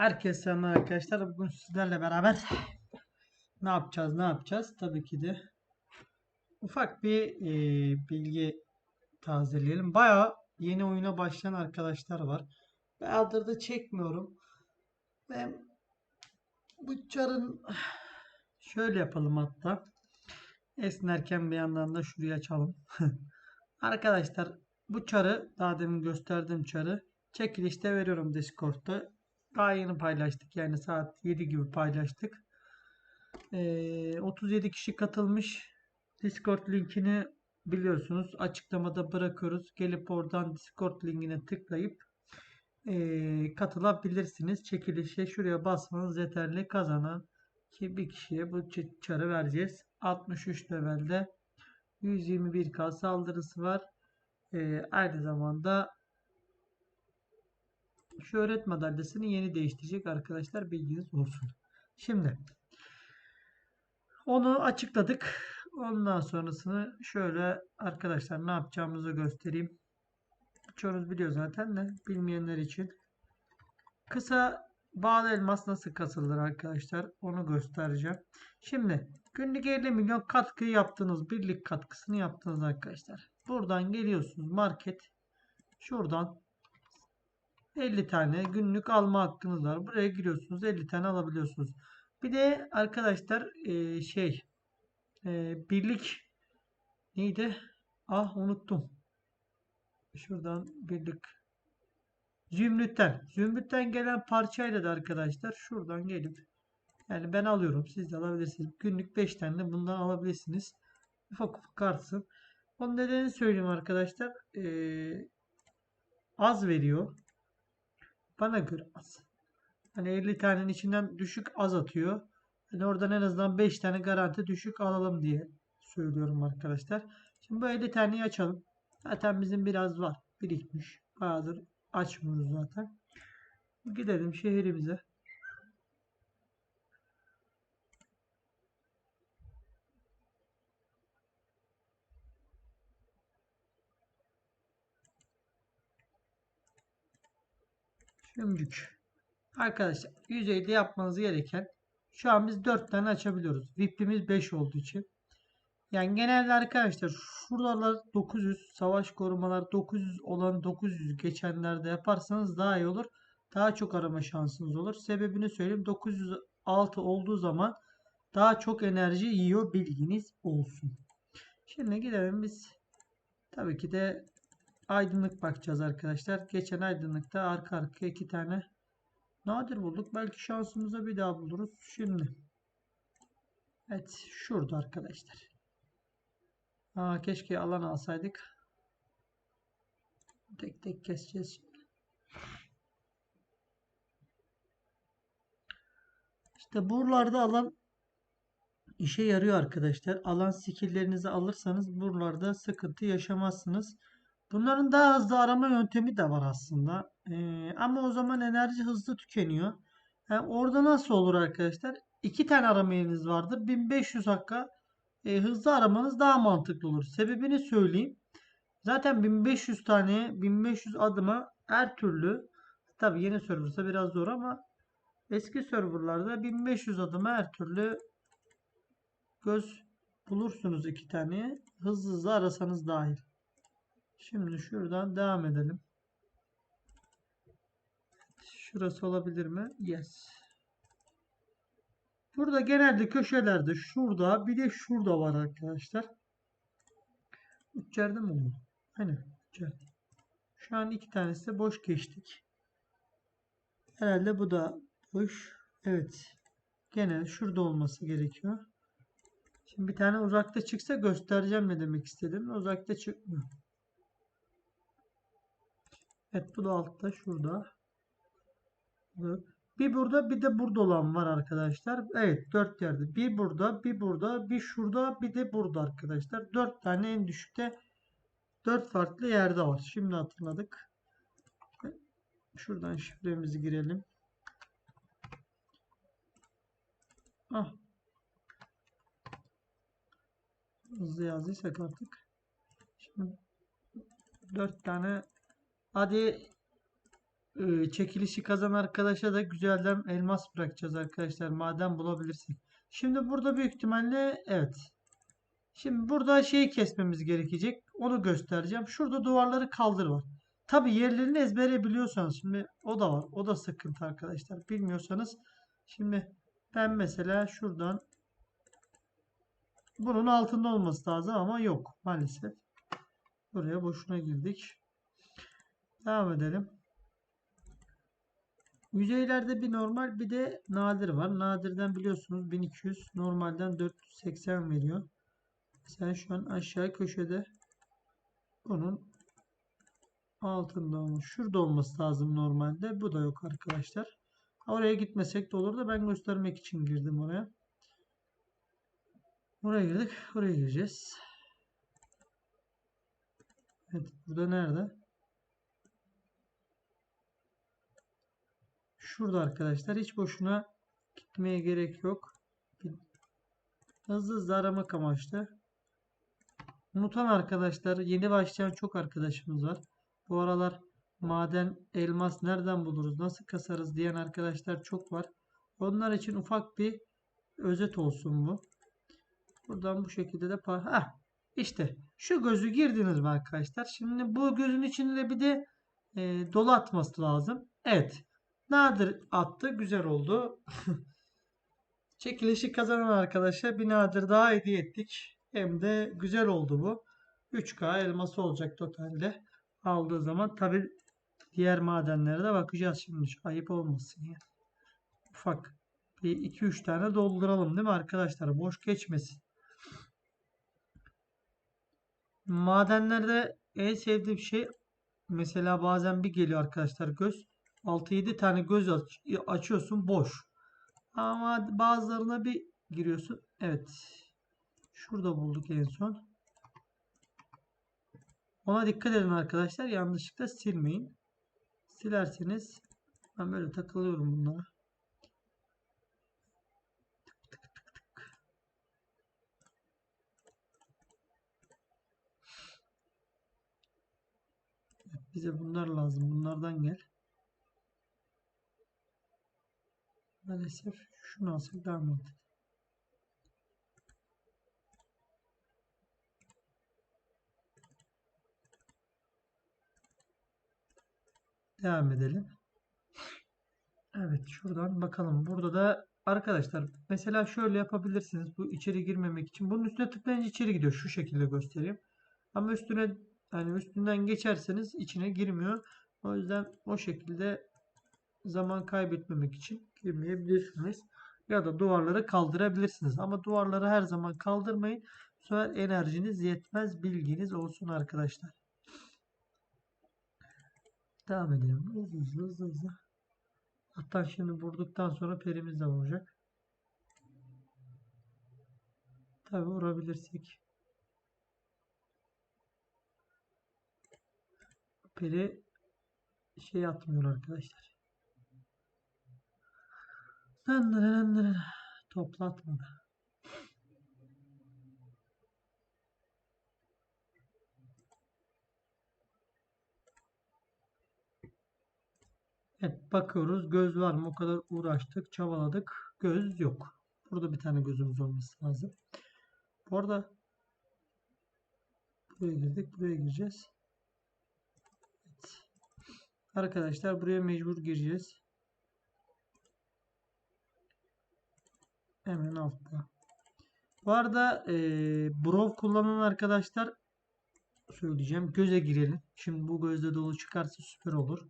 Herkese selamlar arkadaşlar. Bugün sizlerle beraber ne yapacağız? Ne yapacağız? Tabii ki de ufak bir e, bilgi tazeleyelim. Bayağı yeni oyuna başlayan arkadaşlar var. Bayağıdır da çekmiyorum. Ve bu çarın şöyle yapalım hatta. Esnerken bir yandan da şuraya açalım. Arkadaşlar bu çarı daha demin gösterdiğim çarı çekilişte veriyorum Discord'da. Daha yeni paylaştık. Yani saat 7 gibi paylaştık. Ee, 37 kişi katılmış. Discord linkini biliyorsunuz. Açıklamada bırakıyoruz. Gelip oradan Discord linkine tıklayıp ee, katılabilirsiniz. Çekilişe şuraya basmanız yeterli. Kazanan ki bir kişiye bu çarı vereceğiz. 63 levelde 121k saldırısı var. Ee, aynı zamanda şöhret madalyasını yeni değiştirecek arkadaşlar bilginiz olsun. Şimdi onu açıkladık. Ondan sonrasını şöyle arkadaşlar ne yapacağımızı göstereyim. Çoğunuz biliyor zaten de bilmeyenler için. Kısa bağlı elmas nasıl kasılır arkadaşlar onu göstereceğim. Şimdi günlük 50 milyon katkı yaptığınız birlik katkısını yaptınız arkadaşlar. Buradan geliyorsunuz market. Şuradan 50 tane günlük alma hakkınız var. Buraya giriyorsunuz 50 tane alabiliyorsunuz. Bir de arkadaşlar e, şey e, birlik neydi? Ah unuttum. Şuradan birlik Zümrütten. Zümrütten gelen parçayla da arkadaşlar şuradan gelip yani ben alıyorum. Siz de alabilirsiniz. Günlük 5 tane de bundan alabilirsiniz. Ufak ufak artsın. Onun nedenini söyleyeyim arkadaşlar. Ee, az veriyor. Bana göre az. Hani 50 tanenin içinden düşük az atıyor. Hani oradan en azından 5 tane garanti düşük alalım diye söylüyorum arkadaşlar. Şimdi bu 50 taneyi açalım. Zaten bizim biraz var. Birikmiş. Bayağıdır açmıyoruz zaten. Gidelim şehrimize. Şömcük. Arkadaşlar yüzeyde yapmanız gereken şu an biz 4 tane açabiliyoruz. VIP'imiz 5 olduğu için. Yani genelde arkadaşlar şuralar 900 savaş korumalar 900 olan 900 geçenlerde yaparsanız daha iyi olur. Daha çok arama şansınız olur. Sebebini söyleyeyim. 906 olduğu zaman daha çok enerji yiyor bilginiz olsun. Şimdi gidelim biz tabii ki de aydınlık bakacağız arkadaşlar. Geçen aydınlıkta arka arkaya iki tane nadir bulduk. Belki şansımıza bir daha buluruz. Şimdi evet şurada arkadaşlar. Aa, keşke alan alsaydık. Tek tek keseceğiz şimdi. İşte buralarda alan işe yarıyor arkadaşlar. Alan skilllerinizi alırsanız buralarda sıkıntı yaşamazsınız. Bunların daha hızlı arama yöntemi de var aslında. Ee, ama o zaman enerji hızlı tükeniyor. Yani orada nasıl olur arkadaşlar? İki tane arama yeriniz vardır. 1500 hakka e, hızlı aramanız daha mantıklı olur. Sebebini söyleyeyim. Zaten 1500 tane 1500 adıma her türlü tabi yeni serversa biraz zor ama eski serverlarda 1500 adıma her türlü göz bulursunuz iki tane. Hızlı hızlı arasanız dahil. Şimdi şuradan devam edelim. Şurası olabilir mi? Yes. Burada genelde köşelerde şurada bir de şurada var arkadaşlar. Üç yerde mi oldu? Aynen. üç yerde. Şu an iki tanesi de boş geçtik. Herhalde bu da boş. Evet. Gene şurada olması gerekiyor. Şimdi bir tane uzakta çıksa göstereceğim ne demek istedim. Uzakta çıkmıyor. Evet bu da altta şurada. Bir burada bir de burada olan var arkadaşlar. Evet dört yerde. Bir burada bir burada bir şurada bir de burada arkadaşlar. Dört tane en düşükte dört farklı yerde var. Şimdi hatırladık. Şuradan şifremizi girelim. Ah. Hızlı yazdıysak artık. Şimdi dört tane Hadi e, çekilişi kazanan arkadaşa da güzelden elmas bırakacağız arkadaşlar. Maden bulabilirsek. Şimdi burada büyük ihtimalle evet. Şimdi burada şeyi kesmemiz gerekecek. Onu göstereceğim. Şurada duvarları kaldır var. Tabi yerlerini ezbere biliyorsanız şimdi o da var. O da sıkıntı arkadaşlar. Bilmiyorsanız şimdi ben mesela şuradan bunun altında olması lazım ama yok maalesef. Buraya boşuna girdik. Devam edelim. Yüzeylerde bir normal bir de nadir var. Nadirden biliyorsunuz 1200 normalden 480 veriyor. Sen şu an aşağı köşede bunun altında olmuş. Şurada olması lazım normalde. Bu da yok arkadaşlar. Oraya gitmesek de olur da ben göstermek için girdim oraya. Buraya girdik. Buraya gireceğiz. Evet. Burada nerede? Şurada arkadaşlar. Hiç boşuna gitmeye gerek yok. Hızlı hızlı aramak amaçlı. Unutan arkadaşlar, yeni başlayan çok arkadaşımız var. Bu aralar maden, elmas nereden buluruz, nasıl kasarız diyen arkadaşlar çok var. Onlar için ufak bir özet olsun bu. Buradan bu şekilde de Heh, işte şu gözü girdiniz mi arkadaşlar? Şimdi bu gözün içinde bir de e, dolu atması lazım. Evet. Nadir attı. Güzel oldu. Çekilişi kazanan arkadaşa bir nadir daha hediye ettik. Hem de güzel oldu bu. 3K elması olacak totalde. Aldığı zaman tabi diğer madenlere de bakacağız şimdi. Ayıp olmasın ya. Ufak bir 2-3 tane dolduralım değil mi arkadaşlar? Boş geçmesin. Madenlerde en sevdiğim şey mesela bazen bir geliyor arkadaşlar göz. 6-7 tane göz aç açıyorsun boş. Ama bazılarına bir giriyorsun. Evet. Şurada bulduk en son. Ona dikkat edin arkadaşlar. Yanlışlıkla silmeyin. Silerseniz ben böyle takılıyorum bunlara. bize bunlar lazım. Bunlardan gel. Maalesef şunu alsak daha mantıklı. Devam edelim. Evet şuradan bakalım. Burada da arkadaşlar mesela şöyle yapabilirsiniz. Bu içeri girmemek için. Bunun üstüne tıklayınca içeri gidiyor. Şu şekilde göstereyim. Ama üstüne yani üstünden geçerseniz içine girmiyor. O yüzden o şekilde zaman kaybetmemek için girmeyebilirsiniz. Ya da duvarları kaldırabilirsiniz. Ama duvarları her zaman kaldırmayın. Bu enerjiniz yetmez. Bilginiz olsun arkadaşlar. Devam edelim. Hızlı hızlı hızlı hızlı. Hatta şimdi vurduktan sonra perimiz de vuracak. Tabi vurabilirsek. Peri şey atmıyor arkadaşlar. Toplatmadı. Evet bakıyoruz. Göz var mı? O kadar uğraştık, çabaladık. Göz yok. Burada bir tane gözümüz olması lazım. Bu arada buraya girdik. Buraya gireceğiz. Evet. Arkadaşlar buraya mecbur gireceğiz. Hemen altta. Bu arada e, Brov kullanan arkadaşlar söyleyeceğim. Göze girelim. Şimdi bu gözde dolu çıkarsa süper olur.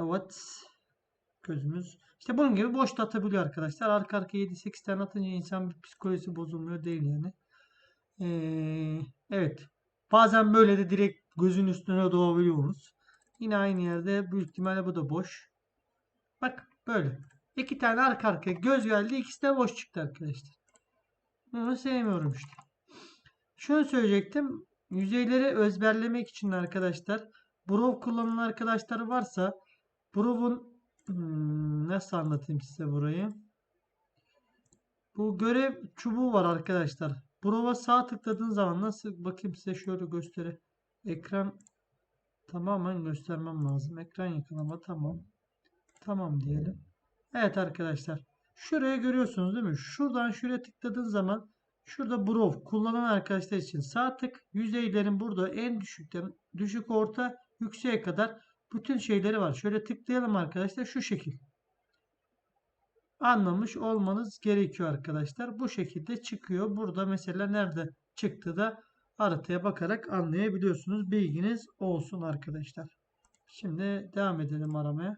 Evet. Gözümüz. İşte bunun gibi boş da atabiliyor arkadaşlar. Arka arka 7-8 tane atınca insan bir psikolojisi bozulmuyor değil yani. Ee, evet. Bazen böyle de direkt gözün üstüne doğabiliyoruz. Yine aynı yerde büyük ihtimalle bu da boş. Bak böyle. İki tane arka arkaya göz geldi. İkisi de boş çıktı arkadaşlar. Bunu sevmiyorum işte. Şunu söyleyecektim. Yüzeyleri özberlemek için arkadaşlar. Brov kullanan arkadaşları varsa Prov'un hmm, nasıl anlatayım size burayı? Bu görev çubuğu var arkadaşlar. Prov'a sağ tıkladığın zaman nasıl bakayım size şöyle göstereyim. Ekran tamamen göstermem lazım. Ekran yakalama tamam. Tamam diyelim. Evet arkadaşlar. Şuraya görüyorsunuz değil mi? Şuradan şuraya tıkladığın zaman şurada Brov kullanan arkadaşlar için sağ tık yüzeylerin burada en düşükten düşük orta yükseğe kadar bütün şeyleri var. Şöyle tıklayalım arkadaşlar şu şekil. Anlamış olmanız gerekiyor arkadaşlar. Bu şekilde çıkıyor. Burada mesela nerede çıktı da haritaya bakarak anlayabiliyorsunuz. Bilginiz olsun arkadaşlar. Şimdi devam edelim aramaya.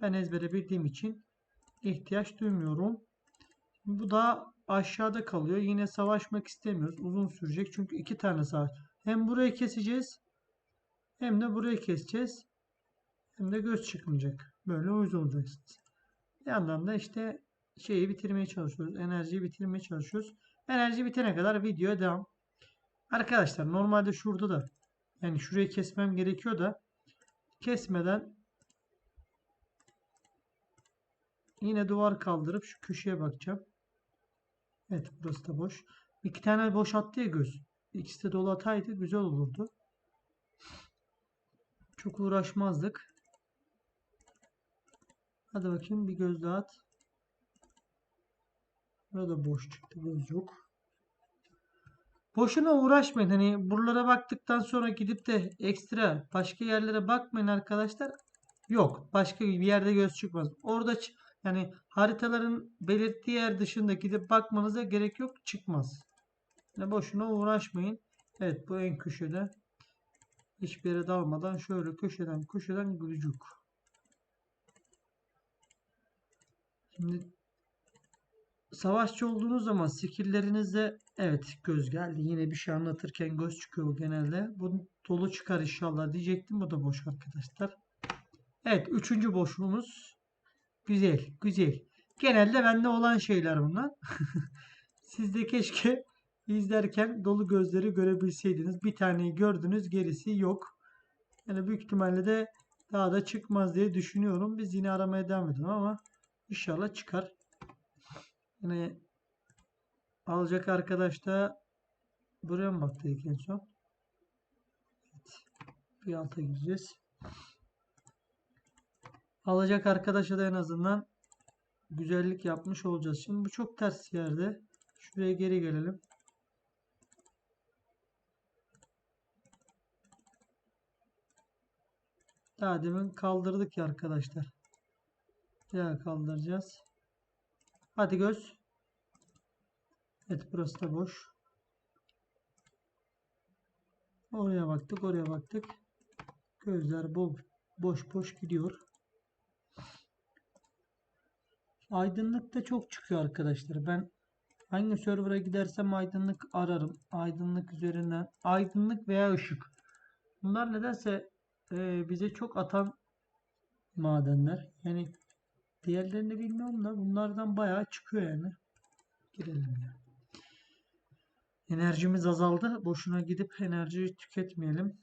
Ben ezbere bildiğim için ihtiyaç duymuyorum. Bu da aşağıda kalıyor. Yine savaşmak istemiyoruz. Uzun sürecek. Çünkü iki tane savaş. Hem burayı keseceğiz. Hem de burayı keseceğiz. Hem de göz çıkmayacak. Böyle uyuz olacaksınız. Bir yandan da işte şeyi bitirmeye çalışıyoruz. Enerjiyi bitirmeye çalışıyoruz. Enerji bitene kadar videoya devam. Arkadaşlar normalde şurada da yani şurayı kesmem gerekiyor da kesmeden yine duvar kaldırıp şu köşeye bakacağım. Evet burası da boş. İki tane boş attı ya göz. İkisi de dolu ataydı güzel olurdu. Çok uğraşmazdık. Hadi bakayım bir göz daha at. Burada boş çıktı göz yok. Boşuna uğraşmayın. Hani buralara baktıktan sonra gidip de ekstra başka yerlere bakmayın arkadaşlar. Yok. Başka bir yerde göz çıkmaz. Orada yani haritaların belirttiği yer dışında gidip bakmanıza gerek yok. Çıkmaz. Yani boşuna uğraşmayın. Evet bu en köşede. Hiçbir yere dalmadan şöyle köşeden köşeden gülücük. Şimdi savaşçı olduğunuz zaman skill'lerinizde evet göz geldi. Yine bir şey anlatırken göz çıkıyor genelde. Bu dolu çıkar inşallah diyecektim. Bu da boş arkadaşlar. Evet üçüncü boşluğumuz. Güzel güzel. Genelde bende olan şeyler bunlar. Siz de keşke izlerken dolu gözleri görebilseydiniz. Bir taneyi gördünüz gerisi yok. Yani büyük ihtimalle de daha da çıkmaz diye düşünüyorum. Biz yine aramaya devam edelim ama İnşallah çıkar. Yine alacak arkadaş da buraya mı baktı en son? Evet. Bir alta gireceğiz. Alacak arkadaşa da en azından güzellik yapmış olacağız. Şimdi bu çok ters yerde. Şuraya geri gelelim. Daha demin kaldırdık ya arkadaşlar. Bir kaldıracağız. Hadi göz. Evet burası da boş. Oraya baktık oraya baktık. Gözler bol, boş boş gidiyor. Aydınlık da çok çıkıyor arkadaşlar. Ben hangi server'a gidersem aydınlık ararım. Aydınlık üzerinden aydınlık veya ışık. Bunlar nedense e, bize çok atan madenler. Yani Diğerlerini bilmiyorum da bunlardan bayağı çıkıyor yani. Girelim ya. Enerjimiz azaldı. Boşuna gidip enerjiyi tüketmeyelim.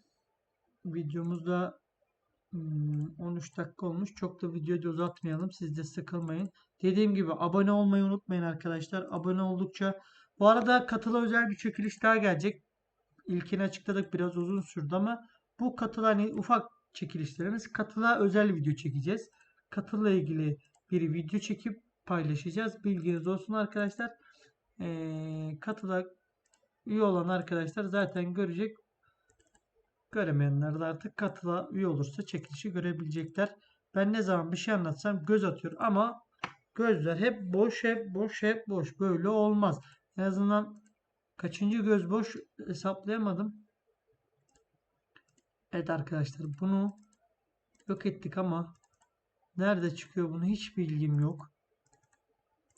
Videomuzda 13 hmm, dakika olmuş. Çok da videoyu uzatmayalım. Siz de sıkılmayın. Dediğim gibi abone olmayı unutmayın arkadaşlar. Abone oldukça. Bu arada katıla özel bir çekiliş daha gelecek. İlkini açıkladık. Biraz uzun sürdü ama bu katıla hani ufak çekilişlerimiz. Katıla özel video çekeceğiz. Katılla ilgili bir video çekip paylaşacağız. Bilginiz olsun arkadaşlar. Ee, katıla üye olan arkadaşlar zaten görecek. Göremeyenler de artık katıla üye olursa çekilişi görebilecekler. Ben ne zaman bir şey anlatsam göz atıyor ama gözler hep boş hep boş hep boş. Böyle olmaz. En azından kaçıncı göz boş hesaplayamadım. Evet arkadaşlar bunu yok ettik ama Nerede çıkıyor bunu hiç bilgim yok.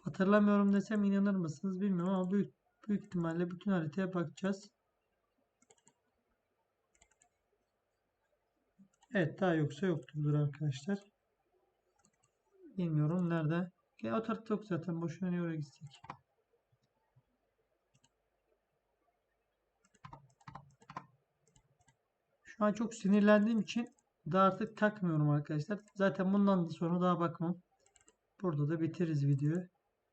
Hatırlamıyorum desem inanır mısınız bilmiyorum ama büyük, büyük ihtimalle bütün haritaya bakacağız. Evet daha yoksa yoktur arkadaşlar. Bilmiyorum nerede. O tarafta yok zaten. Boşuna niye oraya gitsek. Şu an çok sinirlendiğim için da artık takmıyorum arkadaşlar. Zaten bundan sonra daha bakmam. Burada da bitiririz videoyu.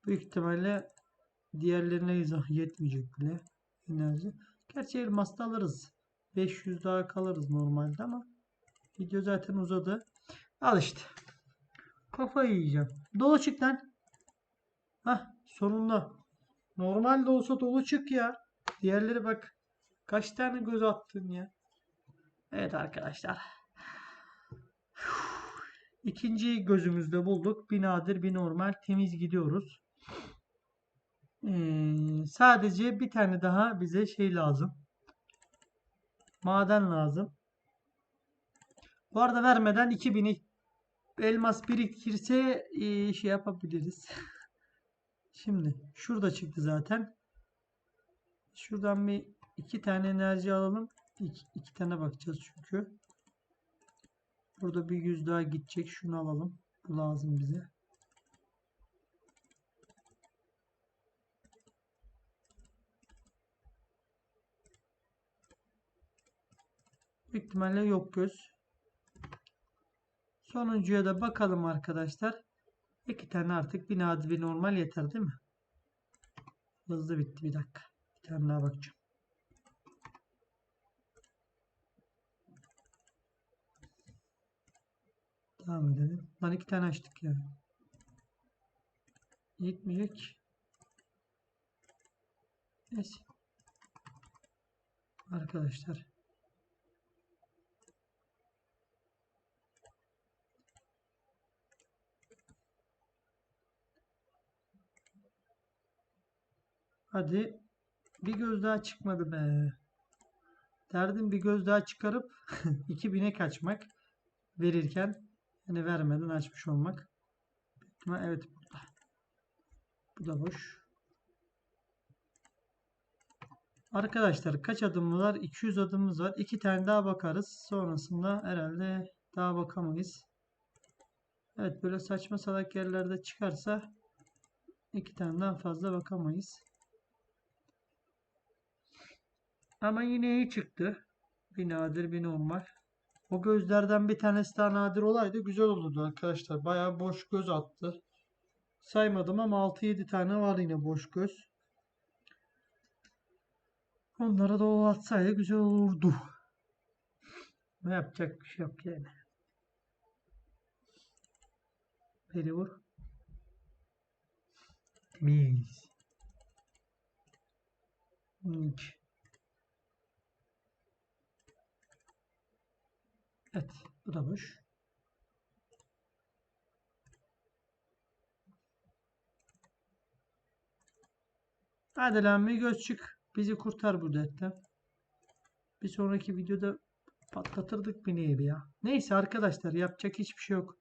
Büyük ihtimalle diğerlerine izah yetmeyecek bile enerji. Gerçi elmasda alırız. 500 daha kalırız normalde ama Video zaten uzadı. Al işte. Kafayı yiyeceğim. Dolu çık lan. Hah sonunda. Normalde olsa dolu çık ya. Diğerleri bak. Kaç tane göz attın ya. Evet arkadaşlar. İkinci gözümüzde bulduk. Bir nadir bir normal temiz gidiyoruz. Ee, sadece bir tane daha bize şey lazım. Maden lazım. Bu arada vermeden 2000 elmas birikirse e, şey yapabiliriz. Şimdi şurada çıktı zaten. Şuradan bir iki tane enerji alalım. İki, iki tane bakacağız çünkü. Burada bir yüz daha gidecek. Şunu alalım. Bu lazım bize. Büyük yok göz. Sonuncuya da bakalım arkadaşlar. İki tane artık bir nadir bir normal yeter değil mi? Hızlı bitti bir dakika. Bir tane daha bakacağım. Devam edelim. Lan iki tane açtık ya. Yetmeyecek. Neyse. Arkadaşlar. Hadi. Bir göz daha çıkmadı be. Derdim bir göz daha çıkarıp 2000'e kaçmak verirken yani vermeden açmış olmak. Evet burada. Bu da boş. Arkadaşlar kaç adımımız var? 200 adımımız var. 2 tane daha bakarız. Sonrasında herhalde daha bakamayız. Evet böyle saçma salak yerlerde çıkarsa iki tane daha fazla bakamayız. Ama yine iyi çıktı. Bir nadir bir normal. O gözlerden bir tanesi daha nadir olaydı güzel olurdu arkadaşlar. Bayağı boş göz attı. Saymadım ama 6-7 tane var yine boş göz. Onlara da o atsaydı güzel olurdu. Ne yapacak bir şey yok yani. Beni vur. Temiz. Hiç. Evet. Bu da boş. Hadi lan bir göz çık. Bizi kurtar bu dertten. Bir sonraki videoda patlatırdık bir neyi ya. Neyse arkadaşlar yapacak hiçbir şey yok.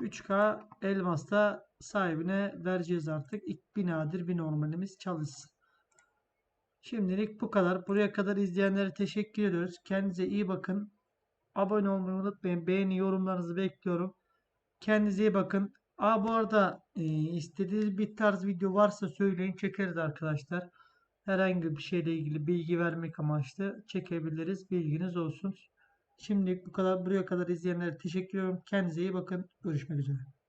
3K elmasta sahibine vereceğiz artık. İlk bir nadir bir normalimiz çalışsın. Şimdilik bu kadar. Buraya kadar izleyenlere teşekkür ediyoruz. Kendinize iyi bakın. Abone olmayı unutmayın. Beğeni yorumlarınızı bekliyorum. Kendinize iyi bakın. Aa bu arada e, istediğiniz bir tarz video varsa söyleyin çekeriz arkadaşlar. Herhangi bir şeyle ilgili bilgi vermek amaçlı çekebiliriz. Bilginiz olsun. Şimdilik bu kadar buraya kadar izleyenlere teşekkür ediyorum. Kendinize iyi bakın. Görüşmek üzere.